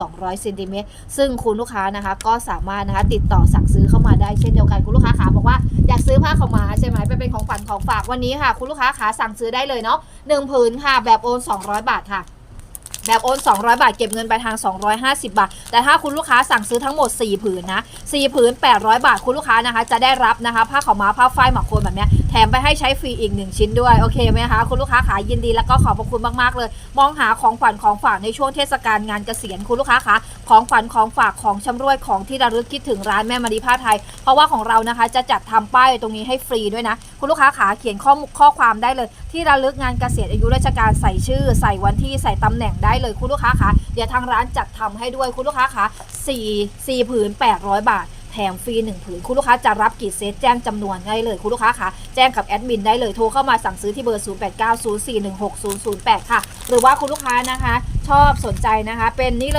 200เซนติเมตรซึ่งคุณลูกค้านะคะก็สามารถนะคะติดต่อสั่งซื้อเข้ามาได้เช่นเดียวกันคุณลูกค้าขาบอกว่าอยากซื้อผ้าขาวม้าใช่ไหมไปเป็นของฝันของฝากวันนี้ค่ะ คุณลูกค้าขาสั่งซื้อได้เลยเนาะหนึ่งผืนค่ะแบบโอน 200 บาทค่ะ แบบโอน 200 บาท เก็บเงินไปลายทาง 250 บาท แต่ถ้าคุณลูกค้าสั่งซื้อทั้งหมด 4 ผืนนะ 4 ผืน 800 บาท คุณลูกค้านะคะ จะได้รับนะคะ ผ้าขาวม้า ผ้าฝ้ายหมักโคนแบบนี้ แถมไปให้ใช้ฟรีอีก 1 ชิ้นด้วย โอเคไหมคะ คุณลูกค้าขายินดีแล้วก็ขอบพระคุณมาก ๆ เลย มองหาของขวัญของฝากในช่วงเทศกาลงานเกษียณ คุณลูกค้าคะ ของขวัญของฝากของชำรวยของที่ระลึกคิดถึงร้านแม่มารีผ้าไทย เพราะว่าของเรานะคะจะจัดทำป้ายตรงนี้ให้ฟรีด้วยนะ คุณลูกค้าขาเขียนข้อข้อความได้เลย ที่ระลึกงานเกษียณอายุราชการใส่ชื่อ ใส่วันที่ใส่ตำแหน่งได้เลยคุณลูกค้าคะเดี๋ยวทางร้านจัดทำให้ด้วยคุณลูกค้าคะ4 4ผืน 800 บาทแถมฟรี1ผืนคุณลูกค้าจะรับกี่เซตแจ้งจำนวนได้เลยคุณลูกค้าคะแจ้งกับแอดมินได้เลยโทรเข้ามาสั่งซื้อที่เบอร์ 0890416008 ค่ะ หรือว่าคุณลูกค้านะคะ ชอบสนใจนะคะ เป็นนี่เลย